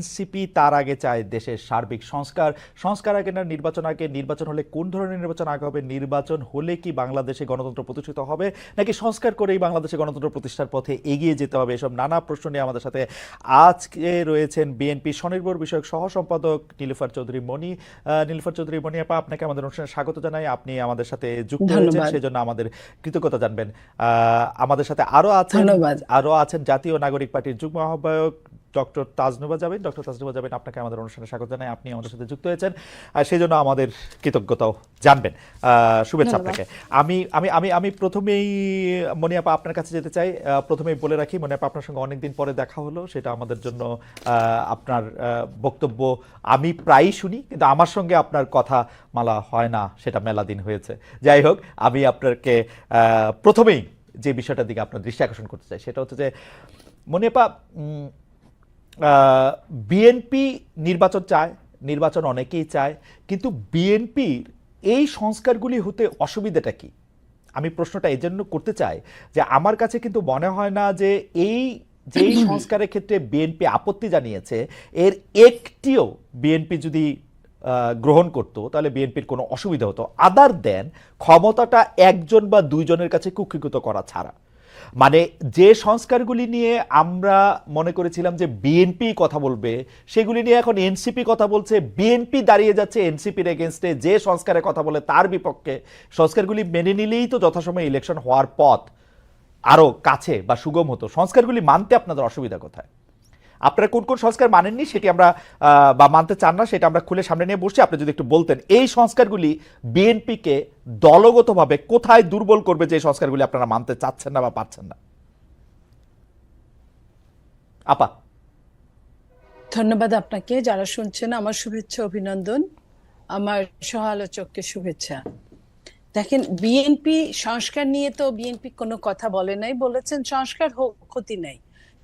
NCP তার আগে চায় দেশের সার্বিক সংস্কার। সংস্কার আগে না নির্বাচন আগে। নির্বাচন হলে কোন ধরনের নির্বাচন আগে হবে? নির্বাচন হলে কি বাংলাদেশে গণতন্ত্র প্রতিষ্ঠিত হবে? নাকি সংস্কার করেই বাংলাদেশে গণতন্ত্র প্রতিষ্ঠার পথে এগিয়ে যেতে হবে? এসব নানা প্রশ্ন নিয়ে আমাদের সাথে আজকে রয়েছেন বিএনপি স্বনির্ভর বিষয়ক সহ সম্পাদক নীলুফার চৌধুরী মণি। নীলুফার চৌধুরী মণি আপা আপনাকে আমাদের অনুষ্ঠানে স্বাগত জানাই। আপনি আমাদের সাথে যুক্ত হয়েছেন ধন্যবাদ। সেজন্য আমাদের কৃতজ্ঞতা জানবেন। আহ, আমাদের সাথে আরও আছেন ধন্যবাদ। আরও আছেন জাতীয় নাগরিক পার্টির যুগ্ম আহ্বায়ক ডক্টর তাজনুবা যাবেন। ডক্টর তাজনুবা যাবেন আপনাকে আমাদের অনুষ্ঠানে স্বাগত জানাই। আপনি আমাদের সাথে যুক্ত হয়েছেন। আর সেই জন্য আমাদের কৃতজ্ঞতাও জানবেন। শুভেচ্ছা আপনাকে। আমি আমি আমি আমি প্রথমেই মনিয়াপা আপনার কাছে যেতে চাই। প্রথমেই বলে রাখি মনিয়াপা আপনার সঙ্গে অনেকদিন পরে দেখা হলো। সেটা আমাদের জন্য আপনার বক্তব্য আমি প্রায়ই শুনি কিন্তু আমার সঙ্গে আপনার কথা মালা হয় না সেটা মেলা দিন হয়েছে। যাই হোক আমি আপনাকে প্রথমেই যে বিষয়টার দিকে আপনার দৃষ্টি আকর্ষণ করতে চাই সেটা হচ্ছে যে মনিয়াপা বিএনপি নির্বাচন চায় নির্বাচন অনেকেই চায় কিন্তু বিএনপির এই সংস্কারগুলি হতে অসুবিধাটা কি? আমি প্রশ্নটা এই জন্য করতে চাই যে আমার কাছে কিন্তু মনে হয় না যে এই যেই সংস্কারের ক্ষেত্রে বিএনপি আপত্তি জানিয়েছে এর একটিও বিএনপি যদি গ্রহণ করতো তাহলে বিএনপির কোনো অসুবিধা হতো। আদার দেন ক্ষমতাটা একজন বা দুইজনের কাছে কুক্ষিগত করা ছাড়া। মানে যে সংস্কারগুলি নিয়ে আমরা মনে করেছিলাম যে বিএনপি কথা বলবে, সেগুলি নিয়ে এখন এনসিপি কথা বলছে বিএনপি দাঁড়িয়ে যাচ্ছে এনসিপির এগেনস্টে যে সংস্কারের কথা বলে তার বিপক্ষে। সংস্কারগুলি মেনে নিলেই তো যথাসময়ে ইলেকশন হওয়ার পথ আরও কাছে বা সুগম হতো। সংস্কারগুলি মানতে আপনাদের অসুবিধা কোথায়? আপনারা কোন কোন সংস্কার মানেননি সেটি আমরা বা মানতে চান না সেটা আমরা খুলে সামনে নিয়ে বসছি। আপনি যদি একটু বলতেন, এই সংস্কারগুলি বিএনপিকে দলগতভাবে কোথায় দুর্বল করবে যে সংস্কারগুলি আপনারা মানতে চাচ্ছেন না বা পাচ্ছেন না? আপা। ধন্যবাদ আপনাকে। যারা শুনছেন, আমার শুভেচ্ছা, অভিনন্দন। আমার সহ আলোচককে শুভেচ্ছা। দেখেন, বিএনপি সংস্কার নিয়ে তো বিএনপি কোনো কথা বলে নাই, বলেছেন সংস্কার হোক, ক্ষতি নাই।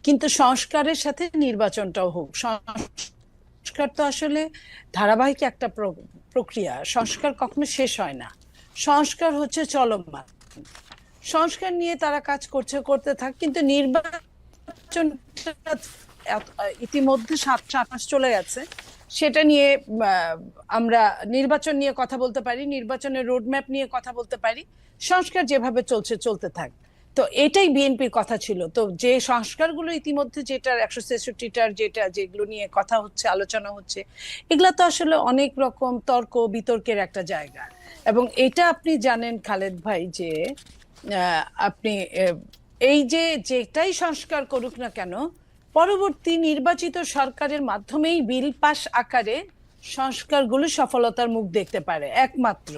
কিন্তু সংস্কারের সাথে নির্বাচনটাও হোক। সংস্কার তো আসলে ধারাবাহিক একটা প্র- প্রক্রিয়া। সংস্কার কখনো শেষ হয় না। সংস্কার হচ্ছে চলমান। সংস্কার নিয়ে তারা কাজ করছে, করতে থাক, কিন্তু নির্বাচন ইতিমধ্যে সাত মাস চলে গেছে। সেটা নিয়ে আমরা নির্বাচন নিয়ে কথা বলতে পারি, নির্বাচনের রোডম্যাপ নিয়ে কথা বলতে পারি। সংস্কার যেভাবে চলছে, চলতে থাক। তো এটাই বিএনপির কথা ছিল। তো যে সংস্কারগুলো ইতিমধ্যে যেটার একশো ছেষট্টিটার যেটা যেগুলো নিয়ে কথা হচ্ছে, আলোচনা হচ্ছে, এগুলা তো আসলে অনেক রকম তর্ক বিতর্কের একটা জায়গা। এবং এটা আপনি জানেন খালেদ ভাই যে আপনি এই যে যেটাই সংস্কার করুক না কেন, পরবর্তী নির্বাচিত সরকারের মাধ্যমেই বিল পাস আকারে সংস্কারগুলো সফলতার মুখ দেখতে পারে, একমাত্র।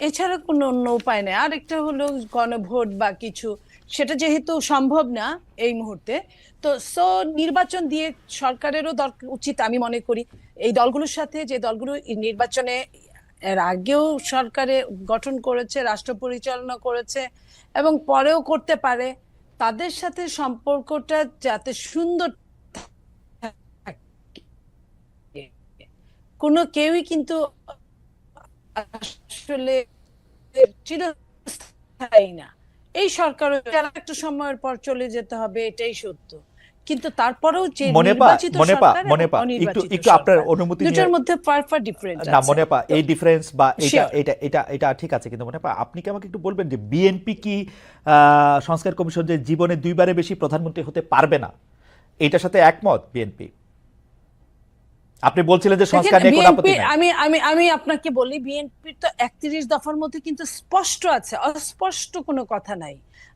এছাড়া কোনো অন্য উপায় নেই। আরেকটা হলো গণভোট বা কিছু। সেটা যেহেতু সম্ভব না এই মুহূর্তে, তো সো নির্বাচন দিয়ে সরকারেরও দরকার উচিত আমি মনে করি, এই দলগুলোর সাথে যে দলগুলো নির্বাচনে এর আগেও সরকারে গঠন করেছে, রাষ্ট্র পরিচালনা করেছে এবং পরেও করতে পারে, তাদের সাথে সম্পর্কটা যাতে সুন্দর কোনো কেউই কিন্তু আসলে চিরস্থায়ী না। এই সরকার একটা সময়ের পর চলে যেতে হবে এটাই সত্য। কিন্তু তারপরেও যে নির্বাচিত সরকার একটু একটু আপনার অনুমতি দুটোর মধ্যে ফার ফার ডিফারেন্স না মনেপা এই ডিফারেন্স বা এটা এটা এটা এটা ঠিক আছে কিন্তু মনেপা আপনি কি আমাকে একটু বলবেন যে বিএনপি কি আহ, সংস্কার কমিশন যে জীবনে দুইবারে বেশি প্রধানমন্ত্রী হতে পারবে না? এটার সাথে একমত বিএনপি? আপনি বলছিলেন যে সংস্কার নিয়ে কোনো আপত্তি নাই। আমি আমি আমি আপনাকে বলি বিএনপির তো একত্রিশ দফার মধ্যে কিন্তু স্পষ্ট আছে অস্পষ্ট কোনো কথা নাই।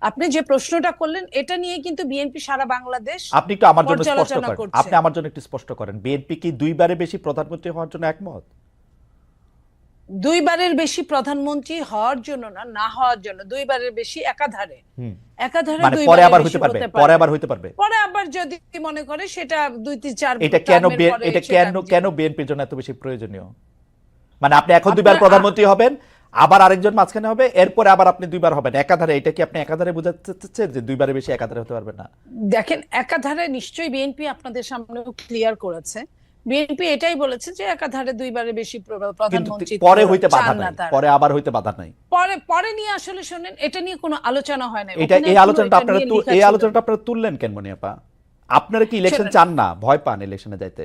আপনি যে প্রশ্নটা করলেন এটা নিয়ে কিন্তু বিএনপি সারা বাংলাদেশ আপনি একটু আমার জন্য স্পষ্ট করেন। আপনি আমার জন্য একটু স্পষ্ট করেন। বিএনপি কি দুইবারে বেশি প্রধানমন্ত্রী হওয়ার জন্য একমত? দুইবারের বেশি প্রধানমন্ত্রী হওয়ার জন্য না না হওয়ার জন্য দুইবারের বেশি একাধারে। একাধারে মানে পরে আবার হইতে পারবে পরে। আবার হইতে পারবে। পরে আবার যদি মনে করে সেটা দুই তিন চার এটা কেন এটা কেন কেন বিএনপির জন্য এত বেশি প্রয়োজনীয়? মানে আপনি এখন দুইবার প্রধানমন্ত্রী হবেন আবার আরেকজন মাঝখানে হবে এরপরে আবার আপনি দুইবার হবেন। একাধারে এটা কি আপনি একাধারে বোঝাতে চাচ্ছেন যে দুইবারে বেশি একাধারে হতে পারবেন না? দেখেন একাধারে নিশ্চয়ই বিএনপি আপনাদের সামনে ক্লিয়ার করেছে। বিএনপি এটাই বলেছে যে একাধারে দুইবারে বেশি প্রধানমন্ত্রী পরে হইতে বাধা নাই। পরে আবার হইতে বাধা নাই। পরে পরে নিয়ে আসলে শুনেন এটা নিয়ে কোনো আলোচনা হয় না এটা এই আলোচনাটা আপনারা এই আলোচনাটা আপনারা তুললেন কেন মনিয়াপা? আপনারা কি ইলেকশন চান না? ভয় পান ইলেকশনে যাইতে?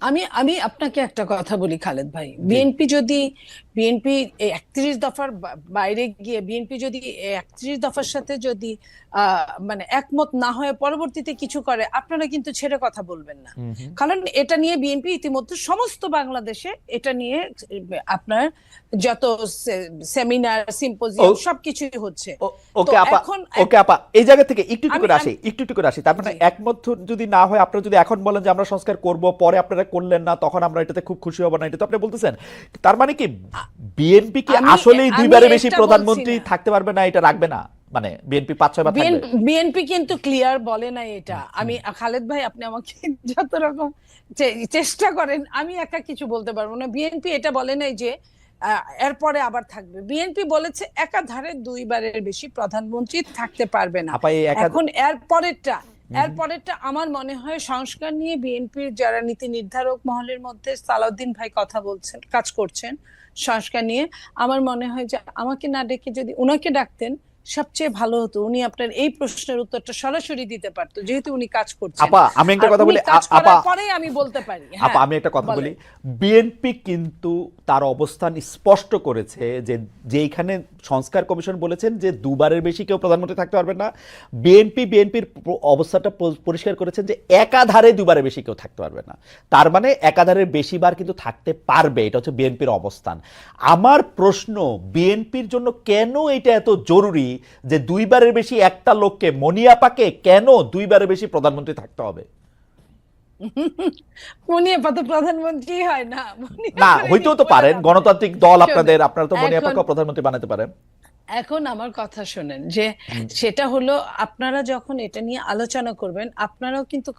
আমি আমি আপনাকে একটা কথা বলি খালেদ ভাই। বিএনপি যদি বিএনপি একত্রিশ দফার বাইরে গিয়ে বিএনপি যদি একত্রিশ দফার সাথে যদি মানে একমত না হয়ে পরবর্তীতে কিছু করে আপনারা কিন্তু ছেড়ে কথা বলবেন না। কারণ এটা নিয়ে বিএনপি ইতিমধ্যে সমস্ত বাংলাদেশে এটা নিয়ে আপনার যত সেমিনার সিম্পোজিয়াম সবকিছুই হচ্ছে। ওকে আপা ওকে আপা এই জায়গা থেকে একটু একটু করে আসি একটু একটু করে আসি। তার মানে একমত যদি না হয় আপনারা যদি এখন বলেন যে আমরা সংস্কার করব পরে আপনারা করলেন না তখন আমরা এটাতে খুব খুশি হব না এটা তো আপনি বলতেছেন। তার মানে কি বিএনপি কি আসলেই দুইবারে বেশি প্রধানমন্ত্রী থাকতে পারবে না এটা রাখবে না? মানে বিএনপি পাঁচ ছয় বার থাকবে। বিএনপি কিন্তু ক্লিয়ার বলে না এটা। আমি খালেদ ভাই আপনি আমাকে যত রকম চেষ্টা করেন আমি একা কিছু বলতে পারব না। বিএনপি এটা বলে নাই যে এরপরে আবার থাকবে। বিএনপি বলেছে একাধারে দুইবারের বেশি প্রধানমন্ত্রী থাকতে পারবে না। এখন এরপরেরটা এরপরেরটা আমার মনে হয় সংস্কার নিয়ে বিএনপির যারা নীতি নির্ধারক মহলের মধ্যে সালাউদ্দিন ভাই কথা বলছেন কাজ করছেন সংস্কার নিয়ে আমার মনে হয় যে আমাকে না ডেকে যদি উনাকে ডাকতেন সবচেয়ে ভালো হতো। উনি আপনার এই প্রশ্নের উত্তরটা সরাসরি দিতে পারতো যেহেতু উনি কাজ করছেন। আপা আমি একটা কথা বলি আপা। পরে আমি বলতে পারি হ্যাঁ, আপা আমি একটা কথা বলি। বিএনপি কিন্তু তার অবস্থান স্পষ্ট করেছে যে যেইখানে সংস্কার কমিশন বলেছেন যে দুবারের বেশি কেউ প্রধানমন্ত্রী থাকতে পারবে না। বিএনপি, বিএনপির অবস্থাটা পরিষ্কার করেছেন যে একাধারে দুবারের বেশি কেউ থাকতে পারবে না। তার মানে একাধারের বেশিবার কিন্তু থাকতে পারবে, এটা হচ্ছে বিএনপির অবস্থান। আমার প্রশ্ন, বিএনপির জন্য কেন এটা এত জরুরি যে দুইবারের বেশি একটা লোককে, মনিয়াপাকে, কেন দুইবারের বেশি প্রধানমন্ত্রী থাকতে হবে? প্রধানমন্ত্রী হয় না না হইতেও তো পারেন। গণতান্ত্রিক দল আপনাদের আপনারা তো প্রধানমন্ত্রী বানাতে পারেন। এখন আমার কথা শোনেন যে সেটা হলো আপনারা যখন এটা নিয়ে আলোচনা করবেন আপনারাও কিন্তু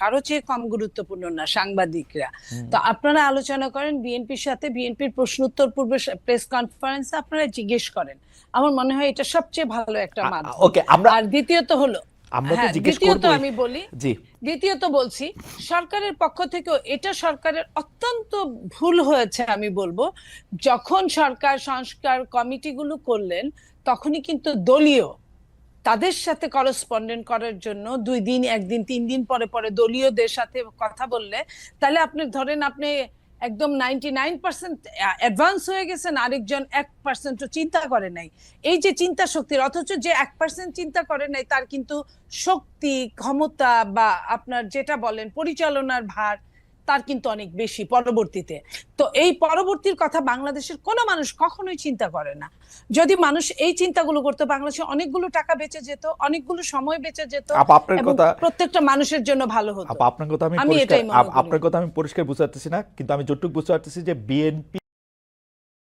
কারও চেয়ে কম গুরুত্বপূর্ণ না সাংবাদিকরা। তো আপনারা আলোচনা করেন বিএনপির সাথে বিএনপির প্রশ্ন উত্তর পূর্বে প্রেস কনফারেন্সে আপনারা জিজ্ঞেস করেন। আমার মনে হয় এটা সবচেয়ে ভালো একটা মাধ্যম। ওকে আমরা আর দ্বিতীয়ত হলো আমরা তো হ্যাঁ জিজ্ঞেস করব আমি বলি জি। দ্বিতীয়ত বলছি সরকারের পক্ষ থেকেও এটা সরকারের অত্যন্ত ভুল হয়েছে আমি বলব। যখন সরকার সংস্কার কমিটিগুলো করলেন তখনই কিন্তু দলীয় তাদের সাথে করসপন্ডেন্ট করার জন্য দুই দিন একদিন তিন দিন পরে পরে দলীয়দের সাথে কথা বললে তাহলে আপনি ধরেন আপনি একদম নাইনটি নাইন পার্সেন্ট অ্যাডভান্স হয়ে গেছেন, আরেকজন এক পার্সেন্টও চিন্তা করে নাই। এই যে চিন্তা শক্তির, অথচ যে এক পার্সেন্ট চিন্তা করে নাই, তার কিন্তু শক্তি, ক্ষমতা বা আপনার যেটা বলেন, পরিচালনার ভার তার কিন্তু অনেক বেশি পরবর্তীতে। তো এই পরবর্তীর কথা বাংলাদেশের কোনো মানুষ কখনোই চিন্তা করে না। যদি মানুষ এই চিন্তাগুলো করতো বাংলাদেশে অনেকগুলো টাকা বেঁচে যেত অনেকগুলো সময় বেঁচে যেত আপনার কথা প্রত্যেকটা মানুষের জন্য ভালো হতো। আপনার কথা আমি। আপনার কথা আমি পরিষ্কার বুঝতে পারতেছি না কিন্তু আমি যতটুকু বুঝতে পারতেছি যে বিএনপি